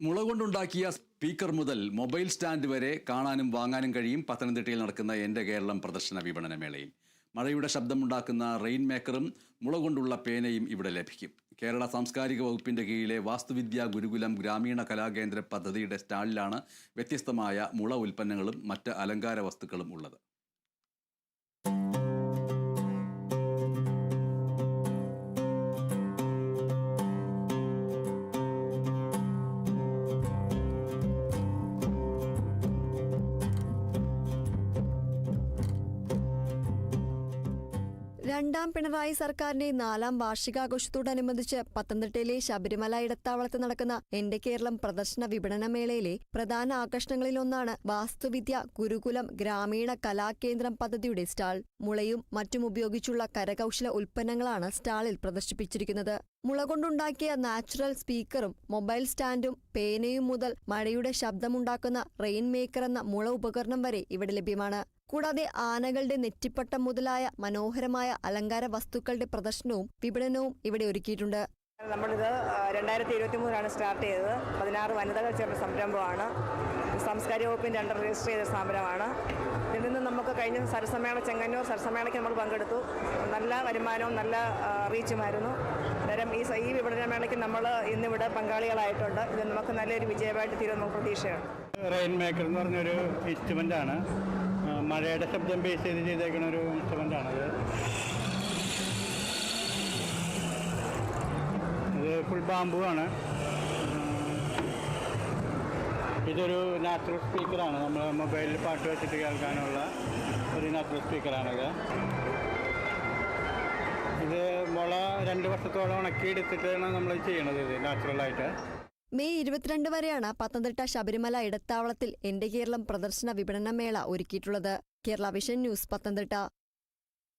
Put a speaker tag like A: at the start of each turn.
A: മുള കൊണ്ടുണ്ടാക്കിയ സ്പീക്കർ മുതൽ മൊബൈൽ സ്റ്റാൻഡ് വരെ കാണാനും വാങ്ങാനും കഴിയും പത്തനംതിട്ടയിൽ നടക്കുന്ന എന്റെ കേരളം പ്രദർശന വിപണന മേളയിൽ. മഴയുടെ ശബ്ദമുണ്ടാക്കുന്ന റെയിൻ മേക്കറും മുള കൊണ്ടുള്ള പേനയും ഇവിടെ ലഭിക്കും. കേരള സാംസ്കാരിക വകുപ്പിന്റെ കീഴിലെ വാസ്തുവിദ്യാ ഗുരുകുലം ഗ്രാമീണ കലാകേന്ദ്ര പദ്ധതിയുടെ സ്റ്റാളിലാണ് വ്യത്യസ്തമായ മുള ഉൽപ്പന്നങ്ങളും മറ്റ് അലങ്കാര വസ്തുക്കളും ഉള്ളത്.
B: രണ്ടാം പിണറായി സർക്കാരിന്റെ നാലാം വാർഷികാഘോഷത്തോടനുബന്ധിച്ച് പത്തനംതിട്ടയിലെ ശബരിമല ഇടത്താവളത്ത് നടക്കുന്ന എന്റെ കേരളം പ്രദർശന വിപണന മേളയിലെ പ്രധാന ആകർഷണങ്ങളിലൊന്നാണ് വാസ്തുവിദ്യ ഗുരുകുലം ഗ്രാമീണ കലാകേന്ദ്രം പദ്ധതിയുടെ സ്റ്റാൾ. മുളയും മറ്റും ഉപയോഗിച്ചുള്ള കരകൗശല ഉൽപ്പന്നങ്ങളാണ് സ്റ്റാളിൽ പ്രദർശിപ്പിച്ചിരിക്കുന്നത്. മുള കൊണ്ടുണ്ടാക്കിയ നാച്ചുറൽ സ്പീക്കറും മൊബൈൽ സ്റ്റാൻഡും പേനയും മുതൽ മഴയുടെ ശബ്ദമുണ്ടാക്കുന്ന റെയിൻ മേക്കർ എന്ന മുള ഉപകരണം വരെ ഇവിടെ ലഭ്യമാണ്. കൂടാതെ ആനകളുടെ നെറ്റിപ്പട്ടം മുതലായ മനോഹരമായ അലങ്കാര വസ്തുക്കളുടെ പ്രദർശനവും വിപണനവും ഇവിടെ ഒരുക്കിയിട്ടുണ്ട്.
C: നമ്മളിത് രണ്ടായിരത്തി ഇരുപത്തി മൂന്നിലാണ് സ്റ്റാർട്ട് ചെയ്തത്. പതിനാറ് വനിതകൾ ചേർന്ന സംരംഭമാണ്. സാംസ്കാരിക വകുപ്പിന്റെ അണ്ടർ രജിസ്റ്റർ ചെയ്ത സ്ഥാപനമാണ്. ഇതിൽ നിന്ന് നമുക്ക് കഴിഞ്ഞ സരസമേള ചെങ്ങന്നൂർ സരസമേളയ്ക്ക് നമ്മൾ പങ്കെടുത്തു. നല്ല വരുമാനവും നല്ല റീച്ചുമായിരുന്നു. അന്നേരം ഈ ഈ വിപണന മേളയ്ക്ക് നമ്മൾ ഇന്നിവിടെ പങ്കാളികളായിട്ടുണ്ട്. ഇത് നമുക്ക് നല്ലൊരു വിജയമായിട്ട് തീരുമെന്ന് പ്രതീക്ഷയാണ്.
D: റെയിൻ മേക്കർ എന്ന് പറഞ്ഞൊരു ഇൻസ്ട്രുമെന്റ് ആണ്. മഴയുടെ ശബ്ദം ബേസ് ചെയ്ത് ചെയ്തേക്കുന്ന ഒരു ഇൻസ്ട്രുമെന്റ് ആണത് ഇത്. ഫുൾ ബാമ്പു ആണ്. ഇതൊരു നാച്ചുറൽ സ്പീക്കറാണ് നമ്മൾ മൊബൈലിൽ പാട്ട് വെച്ചിട്ട് കേൾക്കാനുള്ള ഒരു നാച്ചുറൽ സ്പീക്കറാണിത് ഇത് മുള രണ്ട് വർഷത്തോളം ഉണക്കിയെടുത്തിട്ടാണ് നമ്മൾ ചെയ്യണത് ഇത് നാച്ചുറലായിട്ട്.
B: മെയ് ഇരുപത്തിരണ്ട് വരെയാണ് പത്തനംതിട്ട ശബരിമല ഇടത്താവളത്തിൽ എന്റെ കേരളം പ്രദർശന വിപണന മേള ഒരുക്കിയിട്ടുള്ളത്. Kerala vision news Pathanamthitta.